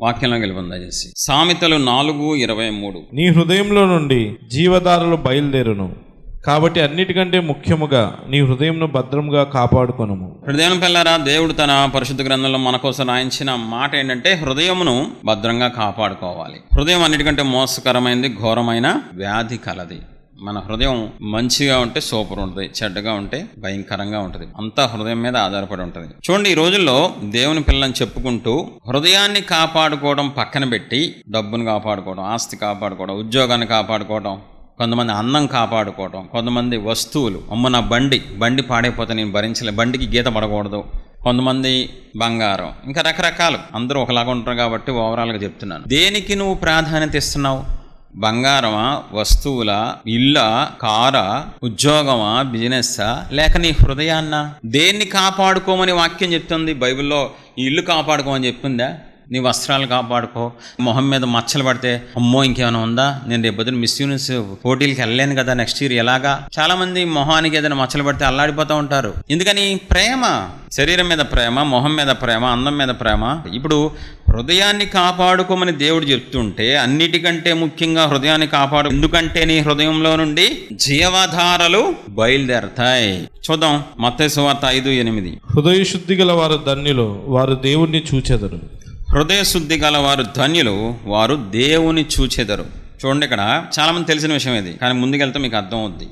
వాక్యంలో గెలుపొంది దయచేసి. సామెతలు నాలుగు ఇరవై మూడు. నీ హృదయంలో నుండి జీవధారలు బయలుదేరును. కాబట్టి అన్నిటికంటే ముఖ్యముగా నీ హృదయంను భద్రంగా కాపాడుకొనుము. హృదయం పిల్లరా దేవుడు తన పరిశుద్ధ గ్రంథంలో మన కోసం రాయించిన మాట ఏంటంటే హృదయమును భద్రంగా కాపాడుకోవాలి. హృదయం అన్నిటికంటే మోసకరమైనది ఘోరమైన వ్యాధి కలది. మన హృదయం మంచిగా ఉంటే సూపర్ ఉంటుంది చెడ్డగా ఉంటే భయంకరంగా ఉంటుంది. అంతా హృదయం మీద ఆధారపడి ఉంటుంది. చూడండి ఈ రోజుల్లో దేవుని పిల్లని చెప్పుకుంటూ హృదయాన్ని కాపాడుకోవడం పక్కన పెట్టి డబ్బును కాపాడుకోవడం ఆస్తి కాపాడుకోవడం ఉద్యోగాన్ని కాపాడుకోవడం కొంతమంది అన్నం కాపాడుకోవడం కొంతమంది వస్తువులు. అమ్మ నా బండి బండి పాడైపోతే నేను భరించలే బండికి గీత పడకూడదు. కొంతమంది బంగారం. ఇంకా రకరకాలు. అందరూ ఒకలాగా ఉంటారు కాబట్టి ఓవరాల్గా చెప్తున్నాను. దేనికి నువ్వు ప్రాధాన్యత ఇస్తున్నావు? బంగారమా వస్తువుల ఇళ్ళ కారా ఉద్యోగమా బిజినెస్సా? లేక నీ హృదయాన్న? దేన్ని కాపాడుకోమని వాక్యం చెప్తుంది బైబిల్లో? ఈ ఇల్లు కాపాడుకోమని చెప్పిందా నీ వస్త్రాలు కాపాడుకో. మొహం మీద మచ్చలు పడితే అమ్మో ఇంకేమైనా ఉందా? నేను రేపు పొద్దున మిస్ యూనివర్స్ పోటీలకి వెళ్ళలేను కదా నెక్స్ట్ ఇయర్ ఎలాగా? చాలా మంది మొహానికి ఏదైనా మచ్చలు పడితే అల్లాడిపోతూ ఉంటారు. ఎందుకని? ప్రేమ. శరీరం మీద ప్రేమ మొహం మీద ప్రేమ అందం మీద ప్రేమ. ఇప్పుడు హృదయాన్ని కాపాడుకోమని దేవుడు చెప్తుంటే అన్నిటికంటే ముఖ్యంగా హృదయాన్ని కాపాడు. ఎందుకంటే నీ హృదయంలో నుండి జీవధారలు బయలుదేరతాయి. చూద్దాం మత్తయి వార్త ఐదు ఎనిమిది. హృదయ శుద్ధి గల వారు ధన్యులు వారు దేవుణ్ణి చూచెదరు. హృదయ శుద్ధి ధన్యులు వారు దేవుని చూచెదరు. చూడండి ఇక్కడ చాలామంది తెలిసిన విషయం ఇది కానీ ముందుకెళ్తే మీకు అర్థం అవుద్ది.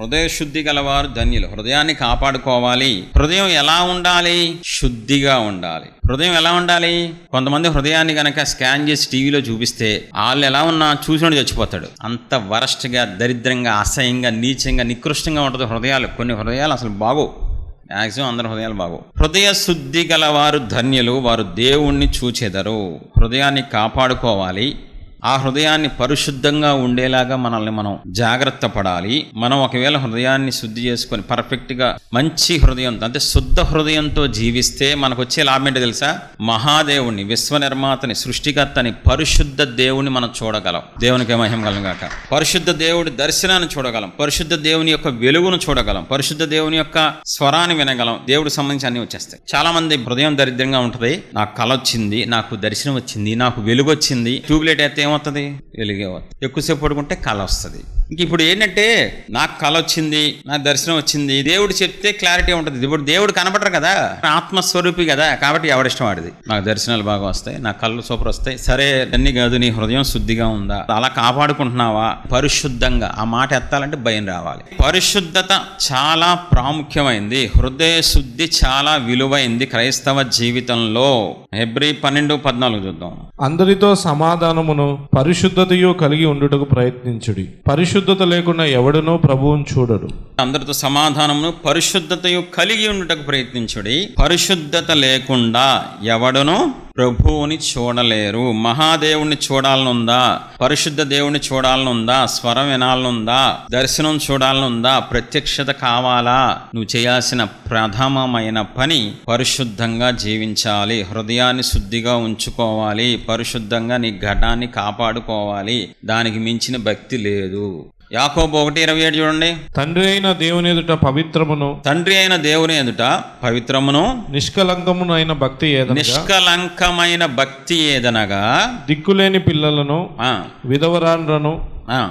హృదయ శుద్ధి గలవారు ధన్యులు హృదయాన్ని కాపాడుకోవాలి. హృదయం ఎలా ఉండాలి? శుద్ధిగా ఉండాలి. హృదయం ఎలా ఉండాలి? కొంతమంది హృదయాన్ని కనుక స్కాన్ చేసి టీవీలో చూపిస్తే వాళ్ళు ఎలా ఉన్నా చూసినట్టు చచ్చిపోతాడు. అంత వరస్ట్గా దరిద్రంగా అసహ్యంగా నీచంగా నికృష్టంగా ఉంటుంది హృదయాలు. కొన్ని హృదయాలు అసలు బాగోవు. మ్యాక్సిమం అందరి హృదయాలు బాగు హృదయ శుద్ధి గలవారు ధన్యులు వారు దేవుణ్ణి చూచెదరు. హృదయాన్ని కాపాడుకోవాలి. ఆ హృదయాన్ని పరిశుద్ధంగా ఉండేలాగా మనల్ని మనం జాగ్రత్త పడాలి. మనం ఒకవేళ హృదయాన్ని శుద్ధి చేసుకొని పర్ఫెక్ట్గా మంచి హృదయం అంటే శుద్ధ హృదయంతో జీవిస్తే మనకు వచ్చే లాభం ఏంటో తెలుసా? మహాదేవుణ్ణి విశ్వనిర్మాతని సృష్టికర్తని పరిశుద్ధ దేవుని మనం చూడగలం. దేవునికి మహిమ కలుగాక పరిశుద్ధ దేవుడి దర్శనాన్ని చూడగలం. పరిశుద్ధ దేవుని యొక్క వెలుగును చూడగలం. పరిశుద్ధ దేవుని యొక్క స్వరాన్ని వినగలం. దేవుడికి సంబంధించి అన్ని వచ్చేస్తాయి. చాలా మంది హృదయం దరిద్రంగా ఉంటుంది. నాకు కళ వచ్చింది నాకు దర్శనం వచ్చింది నాకు వెలుగు వచ్చింది ట్యూబ్లైట్ అయితే ఏమవుతుంది? వెలుగే అవుతుంది ఎక్కువసేపు పడుకుంటే కళ వస్తుంది. ఇంక ఇప్పుడు ఏంటంటే నాకు కళ వచ్చింది నాకు దర్శనం వచ్చింది దేవుడు చెప్తే క్లారిటీ ఉంటుంది. ఇప్పుడు దేవుడు కనపడరు కదా. ఆత్మస్వరూపి కదా. కాబట్టి ఎవడిష్టం వాడిది నాకు దర్శనాలు బాగా వస్తాయి నా కళ్ళు సూపర్ వస్తాయి. సరే అన్ని కాదు నీ హృదయం శుద్ధిగా ఉందా? అలా కాపాడుకుంటున్నావా? పరిశుద్ధంగా ఆ మాట ఎత్తాలంటే భయం రావాలి. పరిశుద్ధత చాలా ప్రాముఖ్యమైంది. హృదయ శుద్ధి చాలా విలువైంది క్రైస్తవ జీవితంలో. ఎబ్రి పన్నెండు పద్నాలుగు చూద్దాం. అందరితో సమాధానమును పరిశుద్ధతయు కలిగి ఉండుటకు ప్రయత్నించుడి. పరిశుద్ధత లేకుండా ఎవడనో ప్రభువును చూడడు. అందరితో సమాధానమును పరిశుద్ధతయు కలిగి ఉండుటకు ప్రయత్నించుడి. పరిశుద్ధత లేకుండా ఎవడనో ప్రభువుని చూడలేరు. మహాదేవుణ్ణి చూడాలనుందా? పరిశుద్ధ దేవుణ్ణి చూడాలనుందా? స్వరం వినాలనుందా? దర్శనం చూడాలనుందా? ప్రత్యక్షత కావాలా? నువ్వు చేయాల్సిన ప్రథమమైన పని పరిశుద్ధంగా జీవించాలి. హృదయాన్ని శుద్ధిగా ఉంచుకోవాలి. పరిశుద్ధంగా నీ ఘటాన్ని కాపాడుకోవాలి. దానికి మించిన భక్తి లేదు. యాకోబు ఒకటి ఇరవై ఏడు చూడండి. తండ్రి అయిన దేవుని ఎదుట పవిత్రమును తండ్రి అయిన దేవుని ఎదుట పవిత్రమును నిష్కలంకమునైన భక్తి నిష్కలంకమైన భక్తి ఏదనగా దిక్కులేని పిల్లలను ఆ, విధవరాండ్రను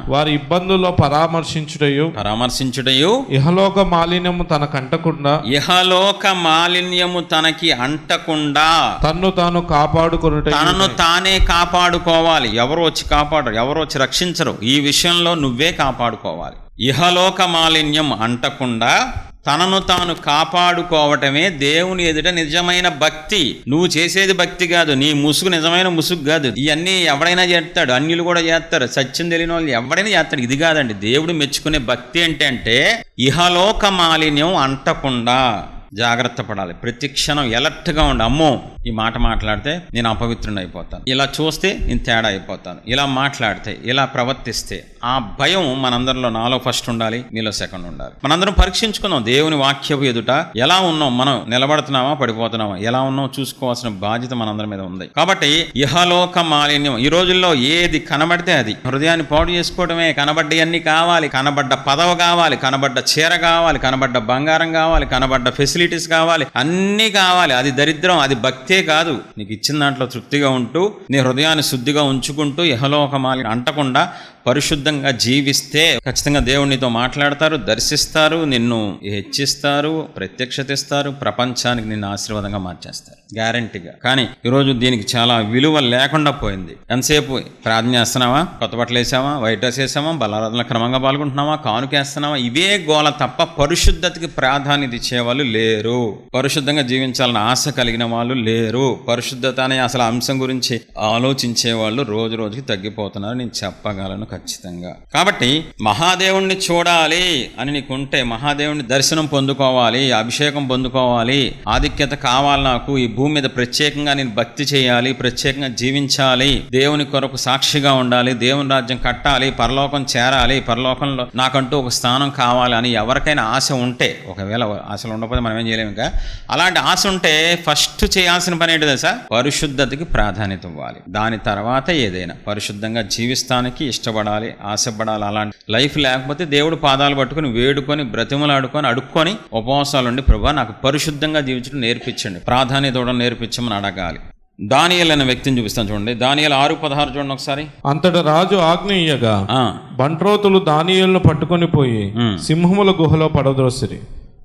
వారి ఇబ్బందుల్లో పరామర్శించుటయు పరామర్శించుటయు ఇహలోక మాలిన్యము తనకంటకుండా ఇహలోక మాలిన్యము తనకి అంటకుండా తన్ను తాను కాపాడుకొనుట తనను తానే కాపాడుకోవాలి. ఎవరు వచ్చి కాపాడరు ఎవరు వచ్చి రక్షించరు. ఈ విషయంలో నువ్వే కాపాడుకోవాలి. ఇహలోక మాలిన్యం అంటకుండా తనను తాను కాపాడుకోవటమే దేవుని ఎదుట నిజమైన భక్తి. నువ్వు చేసేది భక్తి కాదు నీ ముసుగు నిజమైన ముసుగు కాదు. ఇవన్నీ ఎవడైనా చేస్తాడు అన్యులు కూడా చేస్తారు. సత్యం తెలియని వాళ్ళు ఎవడైనా చేస్తాడు ఇది కాదండి దేవుడు మెచ్చుకునే భక్తి ఏంటంటే ఇహలోక మాలిన్యం అంటకుండా. జాగ్రత్త పడాలి. ప్రతి క్షణం ఎలర్ట్గా ఉండి. అమ్మో ఈ మాట మాట్లాడితే నేను అపవిత్రుని అయిపోతాను ఇలా చూస్తే నేను తేడా అయిపోతాను. ఇలా మాట్లాడితే ఇలా ప్రవర్తిస్తే ఆ భయం మనందరిలో నాలో ఫస్ట్ ఉండాలి నీలో సెకండ్ ఉండాలి. మనందరం పరీక్షించుకుందాం. దేవుని వాక్యపు ఎదుట ఎలా ఉన్నాం? మనం నిలబడుతున్నామా పడిపోతున్నామా? ఎలా ఉన్నాం? చూసుకోవాల్సిన బాధ్యత మనందరి మీద ఉంది. కాబట్టి ఇహలోక మాలిన్యం ఈ రోజుల్లో ఏది కనబడితే అది. హృదయాన్ని పాడు చేసుకోవడమే. కనబడ్డవన్నీ కావాలి. కనబడ్డ పదవ కావాలి. కనబడ్డ చీర కావాలి. కనబడ్డ బంగారం కావాలి. కనబడ్డ ఫెసిలిటీ ఫెసిలిటీస్ కావాలి అన్నీ కావాలి. అది దరిద్రం అది భక్తే కాదు. నీకు ఇచ్చిన దాంట్లో తృప్తిగా ఉంటూ నీ హృదయాన్ని శుద్ధిగా ఉంచుకుంటూ యహలోకమాలి అంటకుండా పరిశుద్ధంగా జీవిస్తే ఖచ్చితంగా దేవుడు నీతో మాట్లాడతారు దర్శిస్తారు నిన్ను హెచ్చిస్తారు ప్రత్యక్షత ఇస్తారు ప్రపంచానికి నిన్ను ఆశీర్వాదంగా మార్చేస్తారు. గ్యారంటీగా కానీ ఈరోజు దీనికి చాలా విలువ లేకుండా పోయింది. ఎంతసేపు? ప్రార్థన చేస్తున్నావా? కొత్త బట్టలు వేసావా? వైట్ డ్రెస్ వేసామా బలారాధనలు క్రమంగా పాల్గొంటున్నావా? కానుకేస్తున్నావా ఇవే గోల తప్ప పరిశుద్ధతకి ప్రాధాన్యత ఇచ్చేవాళ్ళు లేరు. పరిశుద్ధంగా జీవించాలని ఆశ కలిగిన వాళ్ళు లేరు. పరిశుద్ధత అనే అసలు అంశం గురించి ఆలోచించే వాళ్ళు రోజు రోజుకి తగ్గిపోతున్నారు. నేను చెప్పగలను ఖచ్చితంగా. కాబట్టి మహాదేవుణ్ణి చూడాలి అని నీకుంటే మహాదేవుని దర్శనం పొందుకోవాలి అభిషేకం పొందుకోవాలి ఆధిక్యత కావాలి నాకు ఈ భూమి మీద ప్రత్యేకంగా నేను భక్తి చేయాలి ప్రత్యేకంగా జీవించాలి దేవుని కొరకు సాక్షిగా ఉండాలి దేవుని రాజ్యం కట్టాలి పరలోకం చేరాలి పరలోకంలో నాకంటూ ఒక స్థానం కావాలి అని ఎవరికైనా ఆశ ఉంటే ఒకవేళ ఆశలు ఉండకపోతే మనం ఏం చేయలేము ఇంకా. అలాంటి ఆశ ఉంటే ఫస్ట్ చేయాల్సిన పని ఏంటి దశ పరిశుద్ధతకి ప్రాధాన్యత ఇవ్వాలి. దాని తర్వాత ఏదైనా పరిశుద్ధంగా జీవిస్తానికి ఇష్టపడాలి ఆశపడాలి అలాంటి లైఫ్ లేకపోతే దేవుడు పాదాలు పట్టుకొని వేడుకొని బ్రతిమలాడుకొని అడుక్కొని ఉపవాసాలు ఉండి ప్రభా నాకు పరిశుద్ధంగా జీవించడం నేర్పించండి. ప్రాధాన్యత ఇవ్వడం నేర్పించమని అడగాలి. దానియల్ అనే వ్యక్తిని చూపిస్తాను చూడండి. దానియల్ ఆరు పదహారు చూడండి ఒకసారి. అంతట రాజు ఆజ్ఞ ఇయ్యగా ఆ, బంట్రోతులు దానియేలును పట్టుకొని పోయి. సింహముల గుహలో పడద్రోసిరి.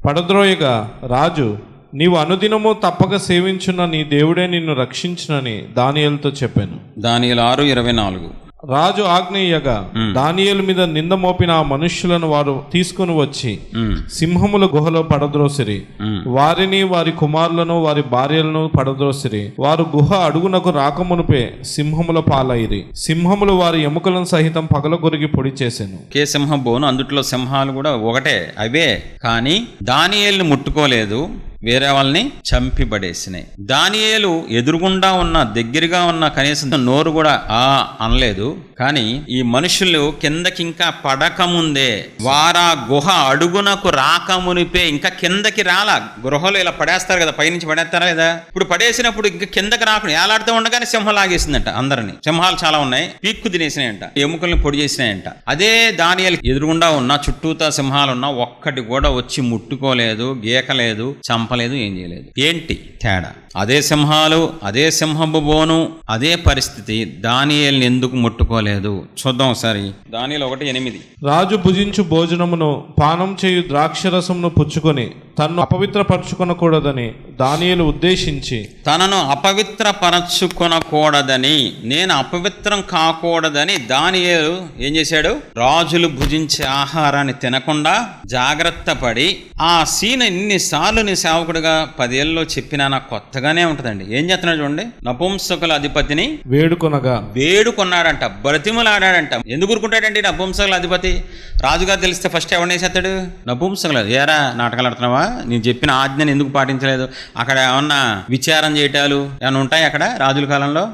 పడద్రోయగా రాజు నీవు అనుదినము తప్పక సేవించున్న నీ దేవుడే నిన్ను రక్షించునని దానియేలుతో చెప్పాను. దానియల్ ఆరు ఇరవై నాలుగు. రాజు ఇయ్యగా దానియేలు మీద నింద మోపిన ఆ మనుష్యులను వారు తీసుకుని వచ్చి సింహముల గుహలో పడద్రోసిరి. వారిని వారి కుమారులను వారి భార్యలను పడద్రోసిరి. వారు గుహ అడుగునకు రాకమునుపే సింహముల పాలైరి. సింహములు వారి ఎముకలను సహితం పగలగొరిగి పొడి చేసెను. ఒకే సింహం బోను అందుట్లో సింహాలు కూడా ఒకటే అవే. కానీ దానియేలుని ముట్టుకోలేదు. వేరే వాళ్ళని చంపిబడేసినాయి. దానియేలు ఎదురుగుండా ఉన్న దగ్గరగా ఉన్న కనీసం నోరు కూడా ఆ అనలేదు. కానీ ఈ మనుషులు కిందకి ఇంకా పడకముందే వారా గుహ అడుగునకు రాకమునిపే ఇంకా కిందకి రాలా. గృహలో ఇలా పడేస్తారు కదా పైనుంచి పడేస్తారా లేదా? ఇప్పుడు పడేసినప్పుడు ఇంకా కిందకి రాకుండా ఏలాడుతూ ఉండగానే సింహం లాగేసిందంట అందరిని. సింహాలు చాలా ఉన్నాయి పీక్కు తినేసినాయంట ఎముకల్ని పొడి చేసినాయంట. అదే దానియాలకి ఎదురుగుండా ఉన్న చుట్టూతా సింహాలు ఉన్న ఒక్కటి కూడా వచ్చి ముట్టుకోలేదు గీకలేదు చంప చంపలేదు ఏం చేయలేదు. ఏంటి? తేడా. అదే సింహాలు అదే సింహపు బోను అదే పరిస్థితి దానియేల్ని ఎందుకు ముట్టుకోలేదు? చూద్దాం ఒకసారి. దానిలో ఒకటి ఎనిమిది. రాజు భుజించు భోజనమును పానం చేయు ద్రాక్షరసమును పుచ్చుకొని తన్ను అపవిత్రపరచుకొనకూడదని దానియేలు ఉద్దేశించి. తనను అపవిత్రపరచుకొనకూడదని నేను అపవిత్రం కాకూడదని దానియేలు ఏం చేశాడు? రాజులు భుజించే ఆహారాన్ని తినకుండా జాగ్రత్త పడి ఆ సీన్ ఎన్నిసార్లు నీ సేవకుడిగా పదేళ్ళలో చెప్పినా నాకు కొత్తగానే ఉంటుందండి. ఏం చేస్తున్నాడు చూడండి. నపుంసకుల అధిపతిని వేడుకొనగా వేడుకొన్నాడంట. బ్రతిమలాడాడంట. ఎందుకు ఊరుకుంటాడండి నపుంసకుల అధిపతి? రాజుగారు తెలిస్తే ఫస్ట్ ఎవరిని వేసేస్తాడు? నపుంసకులు. ఏరా నాటకాలు ఆడుతున్నావా? నేను చెప్పిన ఆజ్ఞని ఎందుకు పాటించలేదు? అక్కడ ఏమన్నా విచారం చేయటాలు ఏమైనా ఉంటాయి అక్కడ రాజుల కాలంలో?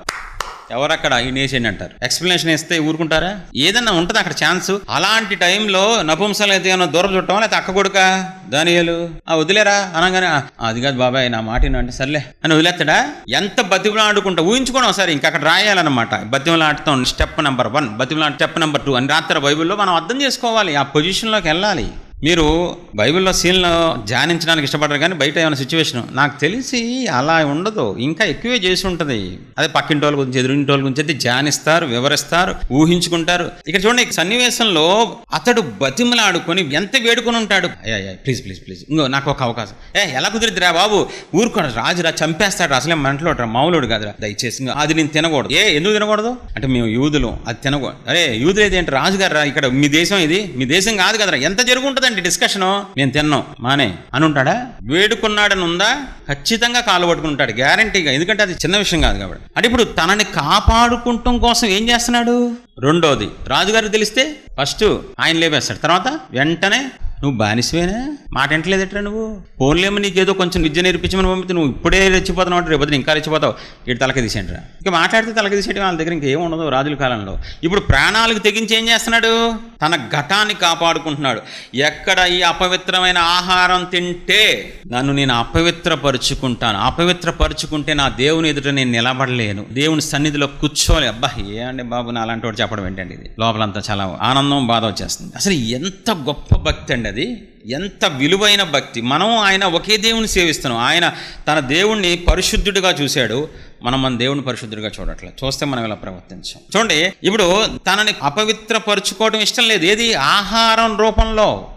ఎవరక్కడ ఈ నేసేయండి అంటారు? ఎక్స్ప్లెనేషన్ ఇస్తే ఊరుకుంటారా? ఏదన్నా ఉంటుంది అక్కడ ఛాన్స్ అలాంటి టైంలో నపుంసలు అయితే ఏమైనా దూరం చుట్టం లేకపోతే అక్క కొడుక? దానియాలు? ఆ వదిలేరా? అనగానే అది కాదు బాబాయ్ నా మాట అంటే సర్లే. అని వదిలేస్తాడా? ఎంత బతిమలాడుకుంటా ఊహించుకోవడం ఒకసారి ఇంకా అక్కడ రాయాలన్నమాట. బతిమలాడతాం స్టెప్ నెంబర్ వన్ బతిమలాడ స్టెప్ నెంబర్ టూ అని రాత్రి బైబిల్లో మనం అర్థం చేసుకోవాలి ఆ పొజిషన్లోకి వెళ్ళాలి. మీరు బైబిల్లో సీన్లో ధ్యానించడానికి ఇష్టపడరు కానీ బయట ఏమైనా సిచ్యువేషన్ నాకు తెలిసి అలా ఉండదు. ఇంకా ఎక్కువే చేసి ఉంటుంది. అదే పక్కింటి వాళ్ళ గురించి ఎదురింటి వాళ్ళ గురించి అయితే ధ్యానిస్తారు వివరిస్తారు ఊహించుకుంటారు. ఇక్కడ చూడండి సన్నివేశంలో అతడు బతిమలాడుకొని ఎంత వేడుకొని ఉంటాడు. అయ్యా ప్లీజ్ ప్లీజ్ ప్లీజ్ ఇంకో నాకు ఒక అవకాశం. ఏ ఎలా కుదిరిద్దిరా బాబు? ఊరుకోడు రాజురా చంపేస్తాడు అసలే మంటలో మామూలుడు కాదురా. దయచేసి అది నేను తినకూడదు. ఏ ఎందుకు తినకూడదు? అంటే మేము యూదులు అది తినకూడదు. అరే యూదులు ఏది ఏంటి? రాజుగారు రా ఇక్కడ మీ దేశం ఇది. మీ దేశం కాదు కదరా. ఎంత జరుగుంటుందండి డిస్కషను. నేను తిన్నాం. మానే. అని ఉంటాడా వేడుకున్నాడని ఉందా ఖచ్చితంగా కాలు పట్టుకుంటాడు గ్యారంటీగా. ఎందుకంటే అది చిన్న విషయం కాదు కాబట్టి. అంటే ఇప్పుడు తనని కాపాడుకుంటాం కోసం ఏం చేస్తున్నాడు? రెండోది. రాజుగారు తెలిస్తే ఫస్ట్ ఆయన లేపేస్తాడు. తర్వాత వెంటనే నువ్వు బానిసవేనా? మాట ఎంటలేదట్రా నువ్వు? పోన్లేమో నీకేదో కొంచెం విద్య నేర్పించమని పంపితే నువ్వు ఇప్పుడే రెచ్చిపోతున్నావు అంటే రేపు ఇంకా రెచ్చిపోతావు. ఇటు తలకి తీసేయండిరా. ఇక మాట్లాడితే తలక తీసేయడం వాళ్ళ దగ్గర ఇంకేం ఉండదు రాజుల కాలంలో. ఇప్పుడు ప్రాణాలకు తెగించి ఏం చేస్తున్నాడు? తన ఘటాన్ని కాపాడుకుంటున్నాడు. ఎక్కడ ఈ అపవిత్రమైన ఆహారం తింటే నన్ను నేను అపవిత్రపరుచుకుంటాను. అపవిత్రపరుచుకుంటే నా దేవుని ఎదుట నేను నిలబడలేను. దేవుని సన్నిధిలో కూర్చోలే అబ్బా ఏ అండి బాబు నా అలాంటి వాడు చెప్పడం ఏంటండి ఇది? లోపలంతా చాలా ఆనందం బాధ వచ్చేస్తుంది. అసలు ఎంత గొప్ప భక్తి అండి అది ఎంత విలువైన భక్తి. మనం ఆయన ఒకే దేవుని సేవిస్తున్నాం. ఆయన తన దేవుణ్ణి పరిశుద్ధుడిగా చూశాడు. మనం మన దేవుని పరిశుద్ధుడిగా చూడట్లేదు చూస్తే మనం ఇలా ప్రవర్తించాం. చూడండి ఇప్పుడు తనని అపవిత్రపరుచుకోవడం ఇష్టం లేదు. ఏది? ఆహారం రూపంలో.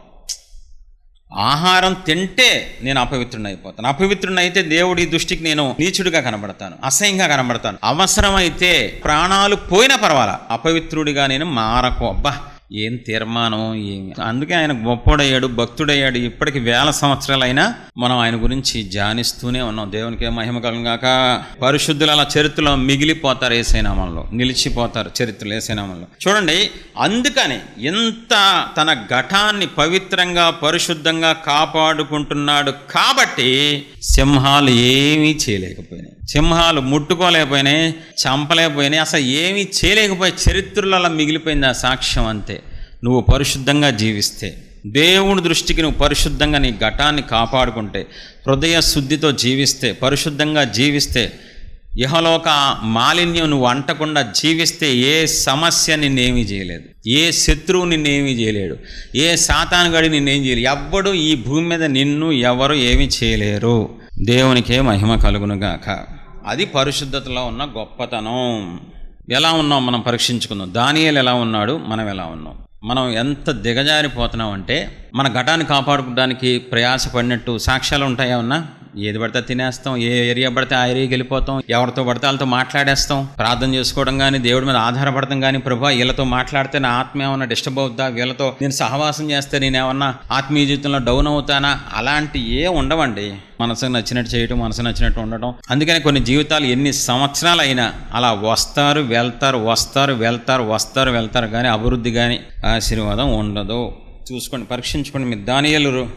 ఆహారం తింటే నేను అపవిత్రుని అయిపోతాను అపవిత్రుని అయితే దేవుడి దృష్టికి నేను నీచుడిగా కనబడతాను. అసహ్యంగా కనబడతాను. అవసరమైతే ప్రాణాలు పోయినా పర్వాలా. అపవిత్రుడిగా నేను మారకు. అబ్బా! ఏం తీర్మానం ఏమి అందుకే ఆయన గొప్పోడయ్యాడు భక్తుడయ్యాడు. ఇప్పటికి వేల సంవత్సరాలైనా మనం ఆయన గురించి ధ్యానిస్తూనే ఉన్నాం. దేవునికి మహిమ కలుగాక పరిశుద్ధులు అలా చరిత్రలో మిగిలిపోతారు ఏసైనామంలో. నిలిచిపోతారు చరిత్రలు ఏసైనామంలో. చూడండి అందుకని ఎంత తన ఘటాన్ని పవిత్రంగా పరిశుద్ధంగా కాపాడుకుంటున్నాడు కాబట్టి సింహాలు ఏమీ చేయలేకపోయినాయి. సింహాలు ముట్టుకోలేకపోయినాయి చంపలేకపోయినాయి అసలు ఏమీ చేయలేకపోయి చరిత్రలలో మిగిలిపోయింది ఆ సాక్ష్యం అంతే. నువ్వు పరిశుద్ధంగా జీవిస్తే దేవుని దృష్టికి నువ్వు పరిశుద్ధంగా నీ ఘటాన్ని కాపాడుకుంటే హృదయ శుద్ధితో జీవిస్తే పరిశుద్ధంగా జీవిస్తే ఇహలోక మాలిన్యం నువ్వు అంటకుండా జీవిస్తే ఏ సమస్య నిన్నేమీ చేయలేదు. ఏ శత్రువు నిన్నేమీ చేయలేడు. ఏ సాతానుగడి నిన్నేం చేయలేదు. ఎవ్వడు ఈ భూమి మీద నిన్ను ఎవరు ఏమీ చేయలేరు. దేవునికే మహిమ కలుగునుగాక. అది పరిశుద్ధతలో ఉన్న గొప్పతనం. ఎలా ఉన్నాం మనం పరీక్షించుకుందాం. దానియలు ఎలా ఉన్నాడు? మనం ఎలా ఉన్నాం? మనం ఎంత దిగజారిపోతున్నాం అంటే మన ఘటాన్ని కాపాడుకోవడానికి ప్రయాసపడినట్టు సాక్ష్యాలు ఉంటాయా ఉన్నా? ఏది పడితే తినేస్తాం ఏ ఏరియా పడితే ఆ ఏరియాకి వెళ్ళిపోతాం ఎవరితో పడితే వాళ్ళతో మాట్లాడేస్తాం ప్రార్థన చేసుకోవడం కానీ దేవుడి మీద ఆధారపడతాం కానీ ప్రభా వీళ్ళతో మాట్లాడితే నా ఆత్మ ఏమన్నా డిస్టర్బ్ అవుతా వీళ్ళతో నేను సహవాసం చేస్తే నేను ఏమన్నా ఆత్మీయ జీవితంలో డౌన్ అవుతానా? అలాంటి ఏ ఉండవండి. మనసుకు నచ్చినట్టు చేయటం మనసు నచ్చినట్టు ఉండటం. అందుకని కొన్ని జీవితాలు ఎన్ని సంవత్సరాలు అయినా అలా వస్తారు వెళ్తారు వస్తారు వెళ్తారు వస్తారు వెళ్తారు కానీ అభివృద్ధి కానీ ఆశీర్వాదం ఉండదు. చూసుకోండి పరీక్షించుకోండి మీరు దానియలు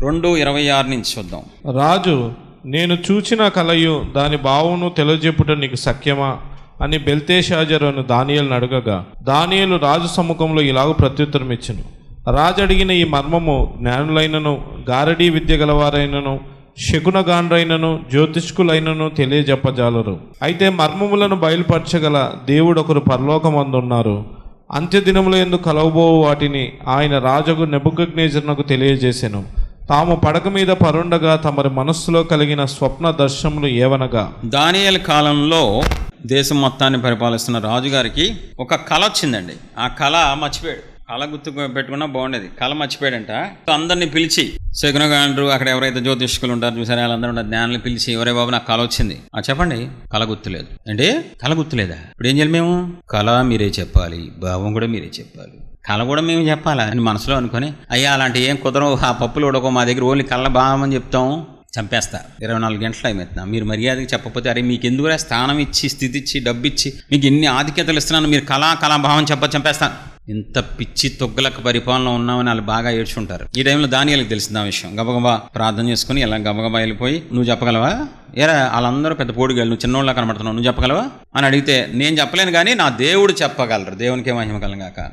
రెండు ఇరవై ఆరు నుంచి చూద్దాం. రాజు నేను చూచిన కలయు దాని భావమును తెలియజెప్పుట నీకు సఖ్యమా? అని బెల్తేషాజరును దానియలను అడగగా దానియలు రాజు సముఖంలో ఇలాగ ప్రత్యుత్తరం ఇచ్చును. రాజు అడిగిన ఈ మర్మము జ్ఞానులైనను గారడీ విద్య గలవారైనను శకునగాండ్రైనను జ్యోతిష్కులైనను తెలియజెప్పజాలరు. అయితే మర్మములను బయలుపరచగల దేవుడు ఒకరు పరలోకమందున్నారు. అంత్యదినముల ఎందు కలవబో వాటిని ఆయన రాజుకు నెబుకగ్నేజర్నకు తెలియజేశాను తాము పడక మీద పరుండగా తమరి మనస్సులో కలిగిన స్వప్న దర్శనములు ఏవనగా? దానియల్ కాలంలో దేశం మొత్తాన్ని పరిపాలిస్తున్న రాజుగారికి ఒక కళ వచ్చిందండి. ఆ కళ మర్చిపోయాడు. కళ గుర్తు పెట్టుకున్నా బాగుండేది. కళ మర్చిపోయాడంట. అందరినీ పిలిచి శకునగాండ్రు అక్కడ ఎవరైతే జ్యోతిష్కులు ఉంటారు చూసారా? వాళ్ళందరూ ఉంటారు జ్ఞానాన్ని పిలిచి ఎవరే బాబు నాకు కళ వచ్చింది. ఆ చెప్పండి. కళ గుర్తులేదు అంటే కళ గుర్తులేదా ఇప్పుడు ఏం చేయాలి మేము? కళ మీరే చెప్పాలి. భావం కూడా మీరే చెప్పాలి. కళ కూడా మేము చెప్పాలా? అని మనసులో అనుకొని అయ్యా అలాంటి ఏం కుదరవు. ఆ పప్పులు ఉడకో మా దగ్గర ఓన్లీ కళ్ళ భావం చెప్తాం. చంపేస్తా. ఇరవై నాలుగు గంటలు టైం మీరు మర్యాదకి చెప్పకపోతే అరే మీకు ఎందుకు స్థానం ఇచ్చి స్థితి ఇచ్చి డబ్బు ఇచ్చి మీకు ఎన్ని ఆధిక్యతలు ఇస్తున్నాను? మీరు కళా కళాభావం చెప్ప చంపేస్తాను ఇంత పిచ్చి తొగ్గులకు పరిపాలన ఉన్నామని వాళ్ళు బాగా ఏడ్చుంటారు. ఈ టైంలో దానియాలకు తెలిసింది ఆ విషయం. గబగబా ప్రార్థన చేసుకుని ఇలా గబగబా వెళ్ళిపోయి నువ్వు చెప్పగలవా? ఏరా వాళ్ళందరూ పెద్ద పోడుగాళ్ళు. నువ్వు చిన్నోళ్ళ కనబడుతున్నావు. నువ్వు చెప్పగలవా? అని అడిగితే నేను చెప్పలేను కానీ నా దేవుడు చెప్పగలరు. దేవునికే మహిమ కలగాక.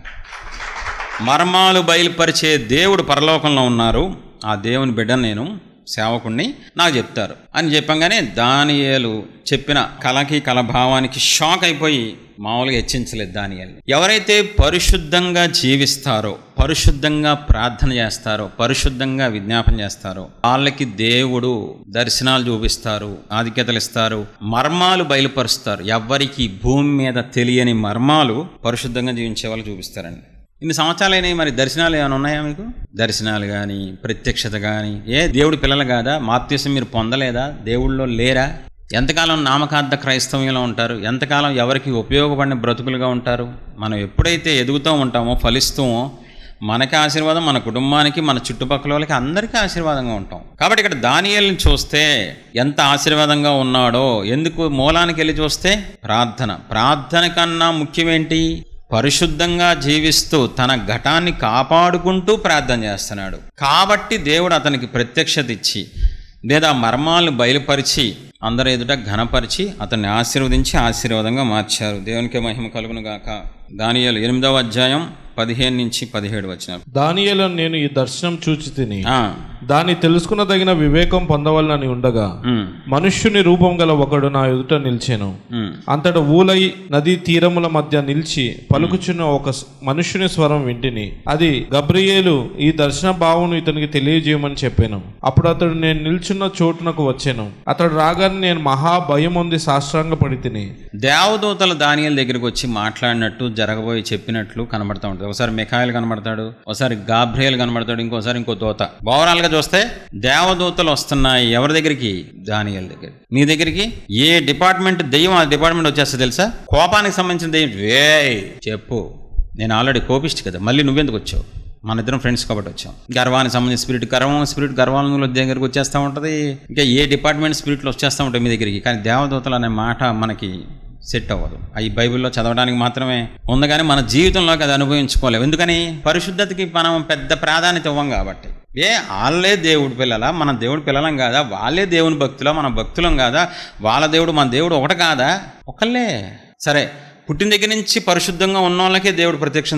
మర్మాలు బయలుపరిచే దేవుడు పరలోకంలో ఉన్నారు. ఆ దేవుని బిడ్డ నేను సేవకుణ్ణి నాకు చెప్తారు. అని చెప్పంగానే దానియేలు చెప్పిన కళకి కలభావానికి షాక్ అయిపోయి మామూలుగా హెచ్చించలేదు దానియేలు ఎవరైతే పరిశుద్ధంగా జీవిస్తారో పరిశుద్ధంగా ప్రార్థన చేస్తారో పరిశుద్ధంగా విజ్ఞాపన చేస్తారో వాళ్ళకి దేవుడు దర్శనాలు చూపిస్తారు ఆధిక్యతలు ఇస్తారు మర్మాలు బయలుపరుస్తారు. ఎవరికి భూమి మీద తెలియని మర్మాలు పరిశుద్ధంగా జీవించే వాళ్ళు చూపిస్తారండి. ఇన్ని సంవత్సరాలైనవి మరి దర్శనాలు ఏమైనా ఉన్నాయా మీకు? దర్శనాలు కానీ ప్రత్యక్షత కానీ ఏ దేవుడి పిల్లలు కాదా? మాప్తీసం మీరు పొందలేదా? దేవుళ్ళో లేరా? ఎంతకాలం నామకార్థ క్రైస్తవ్యంలో ఉంటారు? ఎంతకాలం ఎవరికి ఉపయోగపడిన బ్రతుకులుగా ఉంటారు? మనం ఎప్పుడైతే ఎదుగుతూ ఉంటామో ఫలిస్తామో మనకి ఆశీర్వాదం మన కుటుంబానికి మన చుట్టుపక్కల వాళ్ళకి అందరికీ ఆశీర్వాదంగా ఉంటాం. కాబట్టి ఇక్కడ దానియల్ని చూస్తే ఎంత ఆశీర్వాదంగా ఉన్నాడో ఎందుకు మూలానికి వెళ్ళి చూస్తే ప్రార్థన. ప్రార్థన కన్నా ముఖ్యమేంటి? పరిశుద్ధంగా జీవిస్తూ తన ఘటాన్ని కాపాడుకుంటూ ప్రార్థన చేస్తున్నాడు. కాబట్టి దేవుడు అతనికి ప్రత్యక్షత ఇచ్చి లేదా మర్మాలను బయలుపరిచి అందరి ఎదుట ఘనపరిచి అతన్ని ఆశీర్వదించి ఆశీర్వాదంగా మార్చారు. దేవునికి మహిమ కలుగును గాక దానియాలు ఎనిమిదవ అధ్యాయం పదిహేను నుంచి పదిహేడు వచ్చిన దానియేలను నేను ఈ దర్శనం చూచి తిని దాన్ని తెలుసుకున్నదగిన వివేకం పొందవలనని ఉండగా మనుష్యుని రూపం గల ఒకడు నా ఎదుట నిలిచెను. అంతట ఊలై నదీ తీరముల మధ్య నిలిచి పలుకుచున్న ఒక మనుష్యుని స్వరం వింటిని. అది గబ్రియేలు ఈ దర్శన భావమును ఇతనికి తెలియజేయమని చెప్పాను. అప్పుడు అతడు నేను నిల్చున్న చోటునకు వచ్చాను. అతడు రాగానే నేను మహా భయం ఉంది సాష్టాంగ పడి తిని. దేవదూతలు దానియల దగ్గరికి వచ్చి మాట్లాడినట్టు జరగబోయి చెప్పినట్లు కనబడతా ఉంటుంది. ఒకసారి మిఖాయిల్ కనబడతాడు ఒకసారి గాబ్రియల్ కనబడతాడు ఇంకోసారి ఇంకో దూత. ఓవరాల్గా చూస్తే దేవదూతలు వస్తున్నాయి. ఎవరి దగ్గరికి? దానియల దగ్గర నీ దగ్గరికి? ఏ డిపార్ట్మెంట్ దెయ్యం ఆ డిపార్ట్మెంట్ వచ్చేస్తా తెలుసా? కోపానికి సంబంధించిన దెయ్యం. వే చెప్పు. నేను ఆల్రెడీ కోపిస్ట్ కదా. మళ్ళీ నువ్వెందుకు వచ్చావు? మన ఇద్దరం ఫ్రెండ్స్ కాబట్టి వచ్చాం. గర్వానికి సంబంధించిన స్పిరిట్ గర్వం స్పిరిట్ గర్వాల దగ్గరికి వచ్చేస్తూ ఉంటుంది. ఇంకా ఏ డిపార్ట్మెంట్ స్పిరిట్లు వచ్చేస్తూ ఉంటాయి మీ దగ్గరికి? కానీ దేవదూతలు అనే మాట మనకి సెట్ అవ్వదు. అవి బైబిల్లో చదవడానికి మాత్రమే ఉంది కానీ మన జీవితంలోకి అది అనుభవించుకోలేము ఎందుకని? పరిశుద్ధతకి మనం పెద్ద ప్రాధాన్యత ఇవ్వం కాబట్టి. ఏ వాళ్ళే దేవుడి పిల్లలా? మన దేవుడి పిల్లలం కాదా? వాళ్ళే దేవుని భక్తులా? మన భక్తులం కాదా? వాళ్ళ దేవుడు మన దేవుడు ఒకటి కాదా? ఒకళ్ళే. సరే పుట్టిన దగ్గర నుంచి పరిశుద్ధంగా ఉన్న వాళ్ళకే దేవుడు ప్రత్యక్ష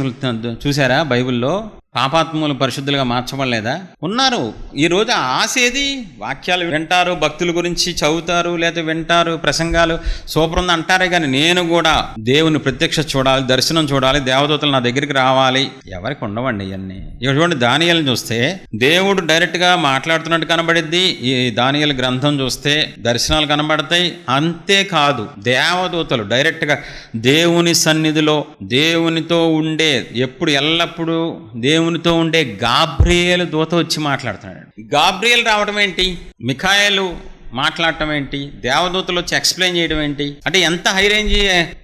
చూసారా బైబిల్లో? పాపాత్ములు పరిశుద్ధులుగా మార్చబడలేదా? ఉన్నారు. ఈరోజు ఆసేది ఆశ ఏది? వాక్యాలు వింటారు భక్తుల గురించి చదువుతారు లేదా వింటారు ప్రసంగాలు సూపర్ ఉంది అంటారే కానీ నేను కూడా దేవుని ప్రత్యక్ష చూడాలి దర్శనం చూడాలి దేవదూతలు నా దగ్గరికి రావాలి. ఎవరికి ఉండవండి ఇవన్నీ ఇటువంటి దానియాలను చూస్తే దేవుడు డైరెక్ట్గా మాట్లాడుతున్నట్టు కనబడిద్ది. ఈ దానియాల గ్రంథం చూస్తే దర్శనాలు కనబడతాయి. అంతేకాదు దేవదూతలు డైరెక్ట్గా దేవుని సన్నిధిలో దేవునితో ఉండే ఎప్పుడు ఎల్లప్పుడూ దేవుని దేవునితో ఉండే గాబ్రియేలు దూత వచ్చి మాట్లాడుతున్నాడు గాబ్రియేల్ రావడం ఏంటి? మిఖాయలు మాట్లాడటం ఏంటి? దేవదూతలు వచ్చి ఎక్స్ప్లెయిన్ చేయడం ఏంటి? అంటే ఎంత హై రేంజ్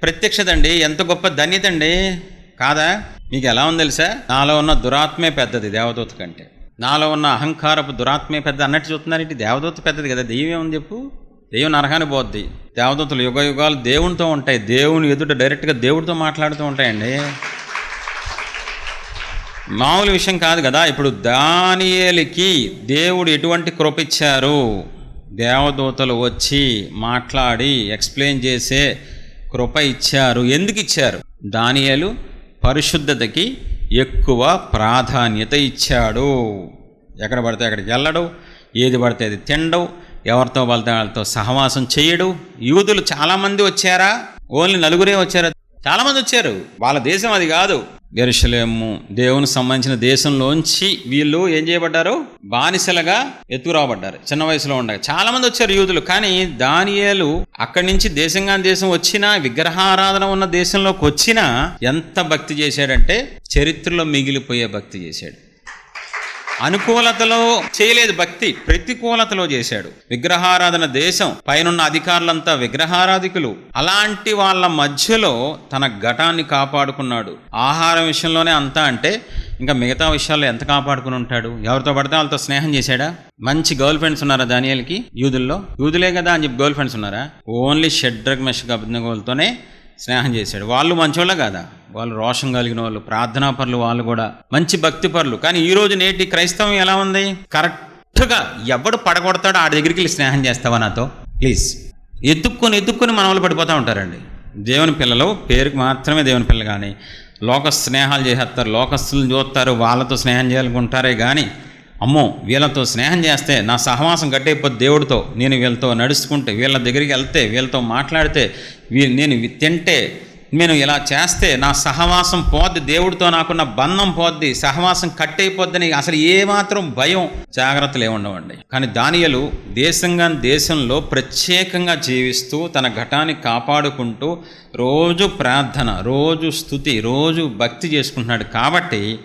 ప్రత్యక్షత అండి ఎంత గొప్ప ధన్యత అండి కాదా? మీకు ఎలా ఉంది తెలుసా? నాలో ఉన్న దురాత్మే పెద్దది దేవదూత కంటే. నాలో ఉన్న అహంకారపు దురాత్మే పెద్ద అన్నట్టు చూస్తున్నారేంటి దేవదూత పెద్దది కదా దెయ్యం ఏముంది చెప్పు. దెయ్యం నరకాన్ని పోద్ది. దేవదూతలు యుగ యుగాలు దేవునితో ఉంటాయి. దేవుని ఎదుట డైరెక్ట్గా దేవుడితో మాట్లాడుతూ ఉంటాయండి. మామూలు విషయం కాదు కదా. ఇప్పుడు దానియేలికి దేవుడు ఎటువంటి కృప ఇచ్చారు దేవదూతలు వచ్చి మాట్లాడి ఎక్స్ప్లెయిన్ చేసే కృప ఇచ్చారు. ఎందుకు ఇచ్చారు? దానియేలు పరిశుద్ధతకి ఎక్కువ ప్రాధాన్యత ఇచ్చాడు. ఎక్కడ పడితే అక్కడికి వెళ్ళడు. ఏది పడితే అది తినడు ఎవరితో వాళ్ళతో వాళ్ళతో సహవాసం చేయడు. యూదులు చాలామంది వచ్చారా? ఓన్లీ నలుగురే వచ్చారా? చాలామంది వచ్చారు. వాళ్ళ దేశం అది కాదు. ఎరుషలేము దేవునికి సంబంధించిన దేశంలోంచి వీళ్ళు ఏం చేయబడ్డారు? బానిసలుగా ఎత్తుకురాబడ్డారు. చిన్న వయసులో ఉండగా. చాలా మంది వచ్చారు యూదులు కానీ దానియేలు అక్కడి నుంచి దేశంగా దేశం వచ్చినా విగ్రహారాధన ఉన్న దేశంలోకి వచ్చినా ఎంత భక్తి చేశాడంటే చరిత్రలో మిగిలిపోయే భక్తి చేశాడు. అనుకూలతలో చేయలేదు. భక్తి ప్రతికూలతలో చేశాడు. విగ్రహారాధన దేశం పైనున్న అధికారులంతా విగ్రహారాధికులు. అలాంటి వాళ్ళ మధ్యలో తన ఘటాన్ని కాపాడుకున్నాడు. ఆహారం విషయంలోనే అంతా అంటే ఇంకా మిగతా విషయాల్లో ఎంత కాపాడుకుని ఉంటాడు? ఎవరితో పడితే వాళ్ళతో స్నేహం చేశాడా? మంచి గర్ల్ ఫ్రెండ్స్ ఉన్నారా దానియాలకి యూదుల్లో? యూదులే కదా అని చెప్పి గర్ల్ ఫ్రెండ్స్ ఉన్నారా? ఓన్లీ షెడ్రగ్ మెష్ గబ్నగోలతోనే స్నేహం చేశాడు. వాళ్ళు మంచోళ్ళ కాదా? వాళ్ళు రోషం కలిగిన వాళ్ళు ప్రార్థనా పనులు వాళ్ళు కూడా మంచి భక్తి పనులు కానీ ఈ రోజు నేటి క్రైస్తవం ఎలా ఉంది? కరెక్ట్గా ఎవడు పడగొడతాడో ఆడి దగ్గరికి వెళ్ళి స్నేహం చేస్తావా నాతో? ప్లీజ్. ఎత్తుక్కొని ఎత్తుక్కొని మన వాళ్ళు పడిపోతూ ఉంటారండి. దేవుని పిల్లలు పేరుకి మాత్రమే దేవుని పిల్లలు కానీ లోక స్నేహాలు చేసేస్తారు లోకస్తులను చూస్తారు వాళ్ళతో స్నేహం చేయాలనుకుంటారే కానీ అమ్మో వీళ్ళతో స్నేహం చేస్తే నా సహవాసం గట్టయిపోద్ది దేవుడితో. నేను వీళ్ళతో నడుచుకుంటే వీళ్ళ దగ్గరికి వెళ్తే వీళ్ళతో మాట్లాడితే వీ నేను తింటే నేను ఇలా చేస్తే నా సహవాసం పోద్ది దేవుడితో నాకున్న బంధం పోద్ది సహవాసం కట్టయిపోద్దని అసలు ఏమాత్రం భయం జాగ్రత్తలు ఏముండవండి కానీ దానియలు దేశంగా దేశంలో ప్రత్యేకంగా జీవిస్తూ తన ఘటాన్ని కాపాడుకుంటూ రోజు ప్రార్థన రోజు స్థుతి రోజు భక్తి చేసుకుంటున్నాడు. కాబట్టి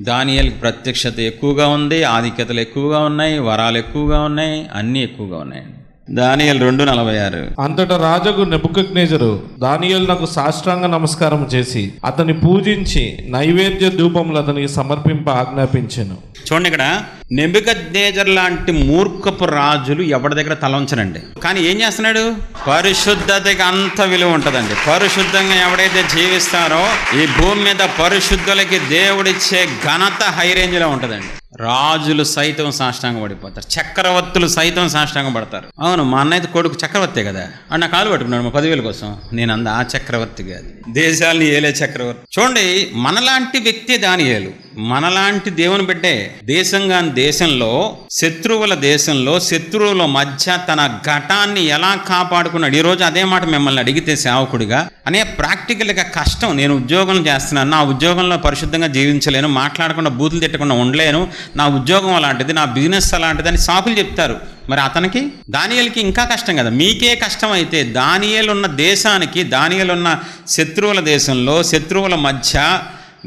దానియల్కి ప్రత్యక్షత ఎక్కువగా ఉంది ఆధిక్యతలు ఎక్కువగా ఉన్నాయి వరాలు ఎక్కువగా ఉన్నాయి అన్నీ ఎక్కువగా ఉన్నాయి దానియల్ రెండు నలభై ఆరు అంతటా రాజగు నెబుకజ్ఞేజరు దానియేలు నాకు సాష్టాంగ నమస్కారం చేసి అతని పూజించి నైవేద్య ధూపములు అతనికి సమర్పింప ఆజ్ఞాపించాను. చూడండి ఇక్కడ నెబుకద్నేజర్ లాంటి మూర్ఖపు రాజులు ఎవరి దగ్గర తల ఉంచనండి. కానీ ఏం చేస్తున్నాడు? పరిశుద్ధతకి అంత విలువ ఉంటుందండి. పరిశుద్ధంగా ఎవడైతే జీవిస్తారో ఈ భూమి మీద పరిశుద్ధులకి దేవుడిచ్చే ఘనత హై రేంజ్లో ఉంటుందండి. రాజులు సైతం సాష్టాంగం పడిపోతారు. చక్రవర్తులు సైతం సాష్టాంగం పడతారు. అవును మా అన్నయ్య కొడుకు చక్రవర్తే కదా? అని నా కాలు పట్టుకున్నాడు మా పదివేల కోసం. నేను అంద ఆ చక్రవర్తి కాదు. దేశాలని ఏలే చక్రవర్తి. చూడండి మనలాంటి వ్యక్తి దానియేలు. మనలాంటి దేవుని బిడ్డే. దేశంగా దేశంలో శత్రువుల దేశంలో శత్రువుల మధ్య తన ఘటాన్ని ఎలా కాపాడుకున్నాడు? ఈరోజు అదే మాట మిమ్మల్ని అడిగితే సేవకుడిగా అనే ప్రాక్టికల్గా కష్టం. నేను ఉద్యోగం చేస్తున్నాను. నా ఉద్యోగంలో పరిశుద్ధంగా జీవించలేను. మాట్లాడకుండా బూతులు తిట్టకుండా ఉండలేను. నా ఉద్యోగం అలాంటిది నా బిజినెస్ అలాంటిది అని సాకులు చెప్తారు. మరి అతనికి? దానియలకి ఇంకా కష్టం కదా. మీకే కష్టం అయితే దానియలు ఉన్న దేశానికి దానియలు ఉన్న శత్రువుల దేశంలో శత్రువుల మధ్య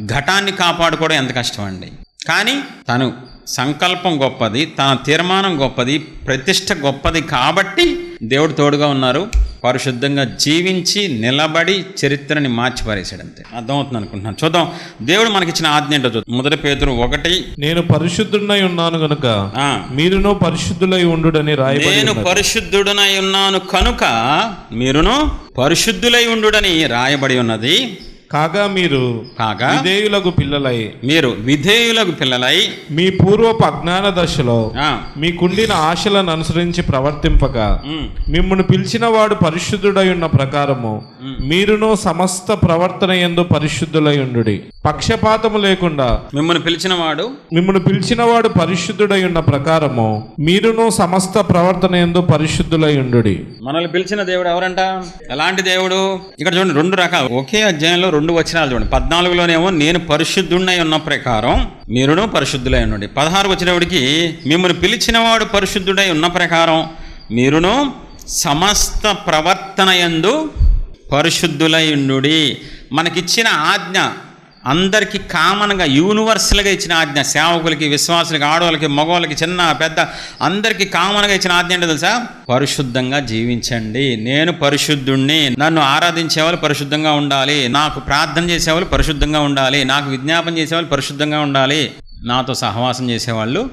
ఘటాన్ని కాపాడుకోవడం ఎంత కష్టం అండి కానీ తను సంకల్పం గొప్పది తన తీర్మానం గొప్పది ప్రతిష్ట గొప్పది కాబట్టి దేవుడు తోడుగా ఉన్నారు. పరిశుద్ధంగా జీవించి నిలబడి చరిత్రని మార్చి పారేశాడు అంతే అర్థమవుతుంది అనుకుంటున్నాను. చూద్దాం. దేవుడు మనకిచ్చిన ఆజ్ఞ ఏంటో చూద్దాం. మొదటి పేతురు ఒకటి. నేను పరిశుద్ధుడై ఉన్నాను గనుక ఆ, మీరును పరిశుద్ధులై ఉండుడని రాయబడి నేను. పరిశుద్ధుడనై ఉన్నాను కనుక మీరును పరిశుద్ధులై ఉండుడని రాయబడి ఉన్నది. కాగా మీరు కాగా విధేయులకు పిల్లలై. మీరు విధేయులకు పిల్లలై. మీ పూర్వపు అజ్ఞాన దశలో మీకుండిన ఆశలను అనుసరించి ప్రవర్తింపక మిమ్మల్ని పిలిచిన వాడు పరిశుద్ధుడై ఉన్న ప్రకారము మీరును సమస్త ప్రవర్తన ఎందు పరిశుద్ధులై ఉండుడి పక్షపాతము లేకుండా మిమ్మల్ని పిలిచిన వాడు మిమ్మల్ని పిలిచిన వాడు పరిశుద్ధుడై ఉన్న ప్రకారము మీరును సమస్త ప్రవర్తన ఎందు పరిశుద్ధులై ఉండుడి మనల్ని పిలిచిన దేవుడు ఎవరంట? ఎలాంటి దేవుడు? ఇక్కడ చూడండి రెండు రకాలు. ఒకే అధ్యాయంలో రెండు వచనాలు చూడండి. పద్నాలుగులోనేమో నేను పరిశుద్ధుడినై ఉన్న ప్రకారం మీరును పరిశుద్ధులై ఉండండి. పదహారు వచ్చినప్పటికి మిమ్మల్ని పిలిచిన వాడు పరిశుద్ధుడై ఉన్న ప్రకారం మీరును సమస్త ప్రవర్తన యందు పరిశుద్ధులై ఉండు మనకిచ్చిన ఆజ్ఞ అందరికీ కామన్గా యూనివర్సల్గా ఇచ్చిన ఆజ్ఞ. సేవకులకి విశ్వాసులకి ఆడవాళ్ళకి మగవాళ్ళకి చిన్న పెద్ద అందరికీ కామన్గా ఇచ్చిన ఆజ్ఞ ఏంటో తెలుసా? పరిశుద్ధంగా జీవించండి. నేను పరిశుద్ధుణ్ణి. నన్ను ఆరాధించేవాళ్ళు పరిశుద్ధంగా ఉండాలి. నాకు ప్రార్థన చేసేవాళ్ళు పరిశుద్ధంగా ఉండాలి. నాకు విజ్ఞాపన చేసేవాళ్ళు పరిశుద్ధంగా ఉండాలి. నాతో సహవాసం చేసేవాళ్ళు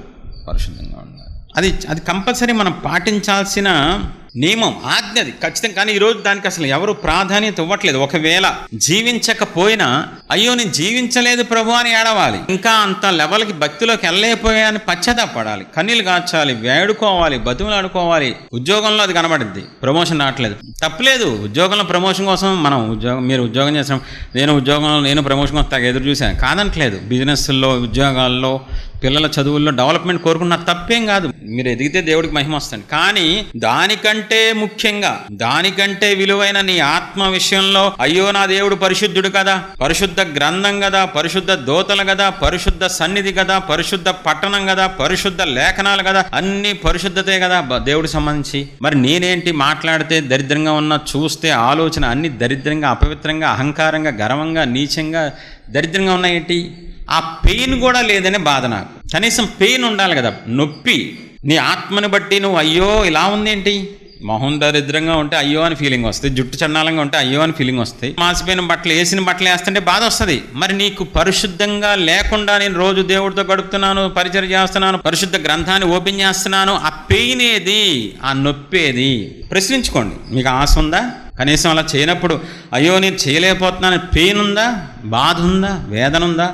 పరిశుద్ధంగా ఉండాలి. అది అది కంపల్సరీ మనం పాటించాల్సిన నియమం ఆజ్ఞది ఖచ్చితంగా. కానీ ఈరోజు దానికి అసలు ఎవరు ప్రాధాన్యత ఇవ్వట్లేదు. ఒకవేళ జీవించకపోయినా అయ్యో నేను జీవించలేదు ప్రభు అని ఏడవాలి. ఇంకా అంత లెవెల్కి భక్తిలోకి వెళ్ళలేకపోయాని పశ్చాత్తాపడాలి. కన్నీళ్ళు కాచాలి వేడుకోవాలి బతుములు ఆడుకోవాలి ఉద్యోగంలో అది కనబడింది. ప్రమోషన్ రావట్లేదు. తప్పలేదు. ఉద్యోగంలో ప్రమోషన్ కోసం మనం ఉద్యోగం మీరు ఉద్యోగం చేస్తాం నేను ఉద్యోగంలో నేను ప్రమోషన్ కోసం తగ్గ ఎదురు చూశాను. కాదనట్లేదు. బిజినెస్లో ఉద్యోగాల్లో పిల్లల చదువుల్లో డెవలప్మెంట్ కోరుకున్న తప్పేం కాదు. మీరు ఎదిగితే దేవుడికి మహిమ వస్తుంది. కానీ దానికంటే ముఖ్యంగా దానికంటే విలువైన నీ ఆత్మ విషయంలో అయ్యో నా దేవుడు పరిశుద్ధుడు కదా పరిశుద్ధ గ్రంథం కదా పరిశుద్ధ దోతలు కదా పరిశుద్ధ సన్నిధి కదా పరిశుద్ధ పట్టణం కదా పరిశుద్ధ లేఖనాలు కదా అన్ని పరిశుద్ధతే కదా దేవుడికి సంబంధించి. మరి నేనేంటి మాట్లాడితే దరిద్రంగా ఉన్న చూస్తే ఆలోచన అన్ని దరిద్రంగా అపవిత్రంగా అహంకారంగా గర్వంగా నీచంగా దరిద్రంగా ఉన్నాయేంటి ఆ పెయిన్ కూడా లేదనే బాధ నాకు. కనీసం పెయిన్ ఉండాలి కదా నొప్పి. నీ ఆత్మని బట్టి నువ్వు అయ్యో ఇలా ఉందేంటి మొహం దరిద్రంగా ఉంటే అయ్యో అని ఫీలింగ్ వస్తుంది జుట్టు చండాలంగా ఉంటే అయ్యో అని ఫీలింగ్ వస్తాయి. మాసిపోయిన బట్టలు వేసిన బట్టలు వేస్తుంటే బాధ వస్తుంది. మరి నీకు పరిశుద్ధంగా లేకుండా నేను రోజు దేవుడితో గడుపుతున్నాను పరిచయం చేస్తున్నాను పరిశుద్ధ గ్రంథాన్ని ఓపెన్ చేస్తున్నాను ఆ పెయిన్ ఏది ఆ నొప్పేది? ప్రశ్నించుకోండి. మీకు ఆశ ఉందా? కనీసం అలా చేయనప్పుడు అయ్యో నేను చేయలేకపోతున్నాను పెయిన్ ఉందా? బాధ ఉందా? వేదన ఉందా?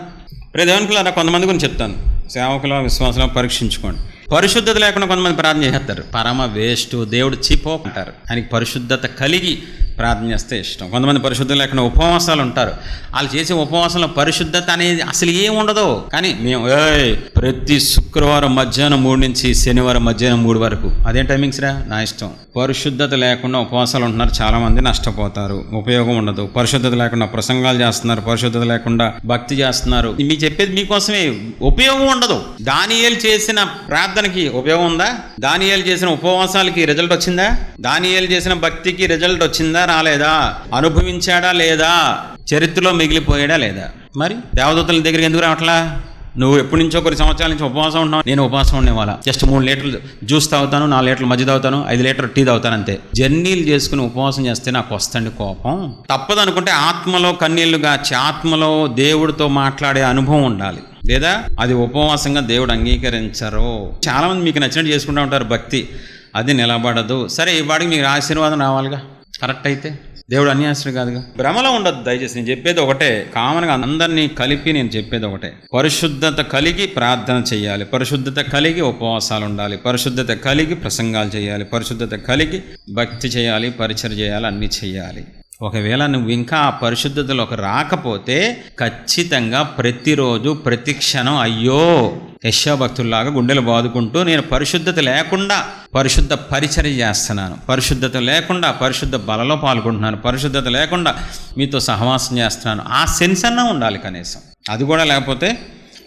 ప్రదేవనుకులారా కొంతమంది గురించి చెప్తాను. సేవకుల విశ్వాసంలో పరీక్షించుకోండి. పరిశుద్ధత లేకుండా కొంతమంది ప్రార్థన చేస్తారు పరమ వేస్ట్ దేవుడు చిపో అంటారు ఆయనకి పరిశుద్ధత కలిగి ప్రార్థన చేస్తే ఇష్టం. కొంతమంది పరిశుద్ధత లేకుండా ఉపవాసాలు ఉంటారు. వాళ్ళు చేసే ఉపవాసంలో పరిశుద్ధత అనేది అసలు ఏం ఉండదు. కానీ మేము ప్రతి శుక్రవారం మధ్యాహ్నం మూడు నుంచి శనివారం మధ్యాహ్నం మూడు వరకు. అదే టైమింగ్స్ రా? నా ఇష్టం. పరిశుద్ధత లేకుండా ఉపవాసాలు ఉంటున్నారు. చాలా మంది నష్టపోతారు. ఉపయోగం ఉండదు. పరిశుద్ధత లేకుండా ప్రసంగాలు చేస్తున్నారు. పరిశుద్ధత లేకుండా భక్తి చేస్తున్నారు. మీ చెప్పేది మీకోసమే. ఉపయోగం ఉండదు. దానియలు చేసిన ప్రార్థనకి ఉపయోగం ఉందా? దానియలు చేసిన ఉపవాసాలకి రిజల్ట్ వచ్చిందా? దానియలు చేసిన భక్తికి రిజల్ట్ వచ్చిందా? రాలేదా? అనుభవించాడా లేదా? చరిత్రలో మిగిలిపోయాడా లేదా? మరి దేవదూతల దగ్గరికి ఎందుకు రావట్లా? నువ్వు ఎప్పటి నుంచో కొన్ని సంవత్సరాల నుంచి ఉపవాసం ఉన్నావు నేను ఉపవాసం ఉండేవాళ్ళ. జస్ట్ మూడు లీటర్లు జ్యూస్ తాగుతాను నాలుగు లీటర్లు మజ్జి తాగుతాను ఐదు లీటర్ టీ తాగుతాను అంతే. జర్నీలు చేసుకుని ఉపవాసం చేస్తే నాకు వస్తండి కోపం. తప్పదు అనుకుంటే ఆత్మలో కన్నీళ్ళుగా ఆత్మలో దేవుడితో మాట్లాడే అనుభవం ఉండాలి. లేదా అది ఉపవాసంగా దేవుడు అంగీకరించరు. చాలా మంది మీకు నచ్చినట్టు చేసుకుంటూ ఉంటారు భక్తి. అది నిలబడదు. సరే ఈ వాడికి మీకు ఆశీర్వాదం రావాలిగా. కరెక్ట్ అయితే? దేవుడు అన్యాసుడు కాదుగా? భ్రమలో ఉండదు దయచేసి. నేను చెప్పేది ఒకటే. కామన్గా అందరినీ కలిపి నేను చెప్పేది ఒకటే. పరిశుద్ధత కలిగి ప్రార్థన చేయాలి. పరిశుద్ధత కలిగి ఉపవాసాలు ఉండాలి. పరిశుద్ధత కలిగి ప్రసంగాలు చేయాలి. పరిశుద్ధత కలిగి భక్తి చేయాలి పరిచయం చేయాలి అన్నీ చేయాలి. ఒకవేళ నువ్వు ఇంకా ఆ పరిశుద్ధతలోకి రాకపోతే ఖచ్చితంగా ప్రతిరోజు ప్రతిక్షణం అయ్యో యశోభక్తుల్లాగా గుండెలు బాదుకుంటూ నేను పరిశుద్ధత లేకుండా పరిశుద్ధ పరిచర్య చేస్తున్నాను. పరిశుద్ధత లేకుండా పరిశుద్ధ బలలో పాల్గొంటున్నాను. పరిశుద్ధత లేకుండా మీతో సహవాసం చేస్తున్నాను. ఆ సెన్స్ అన్నా ఉండాలి కనీసం. అది కూడా లేకపోతే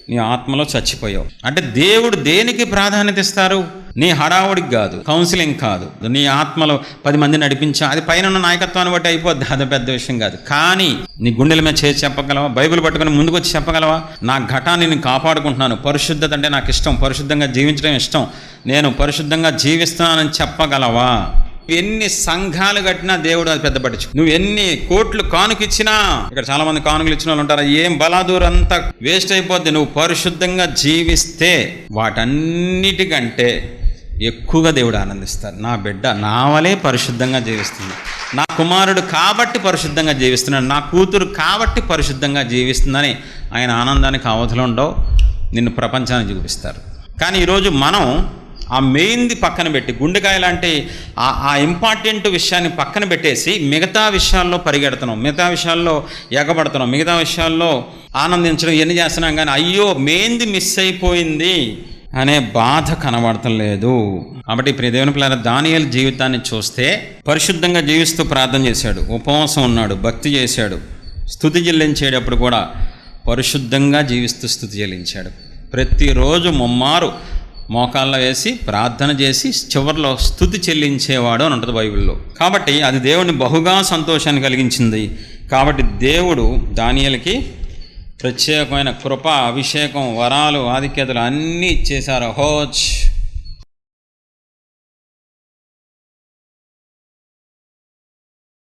నీ ఆత్మలో చచ్చిపోయావు. అంటే దేవుడు దేనికి ప్రాధాన్యత ఇస్తారు? నీ హడావుడికి కాదు కౌన్సిలింగ్ కాదు. నీ ఆత్మలో పది మంది నడిపించా అది పైన ఉన్న నాయకత్వాన్ని బట్టి అయిపోద్ది అది పెద్ద విషయం కాదు. కానీ నీ గుండెల మీద చేసి చెప్పగలవా? బైబిల్ పట్టుకుని ముందుకు వచ్చి చెప్పగలవా? నా ఘటాన్ని నేను కాపాడుకుంటున్నాను. పరిశుద్ధత అంటే నాకు ఇష్టం. పరిశుద్ధంగా జీవించడం ఇష్టం. నేను పరిశుద్ధంగా జీవిస్తున్నానని చెప్పగలవా? ఎన్ని సంఘాలు కట్టినా దేవుడు అది పెద్ద పట్టించు నువ్వు ఎన్ని కోట్లు కానుకిచ్చినా ఇక్కడ చాలా మంది కానుకలు ఇచ్చిన వాళ్ళు ఉంటారు? ఏం బలాదూర్ అంతా వేస్ట్ అయిపోద్ది. నువ్వు పరిశుద్ధంగా జీవిస్తే వాటన్నిటికంటే ఎక్కువగా దేవుడు ఆనందిస్తారు నా బిడ్డ నా వలే పరిశుద్ధంగా జీవిస్తుంది. నా కుమారుడు కాబట్టి పరిశుద్ధంగా జీవిస్తున్నాడు. నా కూతురు కాబట్టి పరిశుద్ధంగా జీవిస్తుందని ఆయన ఆనందానికి అవధులు ఉండవు. నిన్ను ప్రపంచానికి చూపిస్తారు. కానీ ఈరోజు మనం ఆ మెయిన్ది పక్కన పెట్టి గుండెకాయ లాంటి ఆ ఆ ఇంపార్టెంట్ విషయాన్ని పక్కన పెట్టేసి మిగతా విషయాల్లో పరిగెడుతున్నాం. మిగతా విషయాల్లో ఎగబడుతున్నాం. మిగతా విషయాల్లో ఆనందించడం ఎన్ని చేస్తున్నాం కానీ అయ్యో మెయిన్ది మిస్ అయిపోయింది. అనే బాధ కనబడటం లేదు కాబట్టి ప్రియ దేవుని పిల్లల దానియల్ జీవితాన్ని చూస్తే పరిశుద్ధంగా జీవిస్తూ ప్రార్థన చేశాడు. ఉపవాసం ఉన్నాడు భక్తి చేశాడు స్థుతి చెల్లించేటప్పుడు కూడా పరిశుద్ధంగా జీవిస్తూ స్థుతి చెల్లించాడు. ప్రతిరోజు ముమ్మారు మోకాళ్ళ వేసి ప్రార్థన చేసి చివరిలో స్థుతి చెల్లించేవాడు అని ఉంటుంది బైబిల్లో. కాబట్టి అది దేవుని బహుగా సంతోషాన్ని కలిగించింది. కాబట్టి దేవుడు దానియలకి ప్రత్యేకమైన కృప అభిషేకం వరాలు ఆధిక్యతలు అన్నీ ఇచ్చేశారు. హోచ్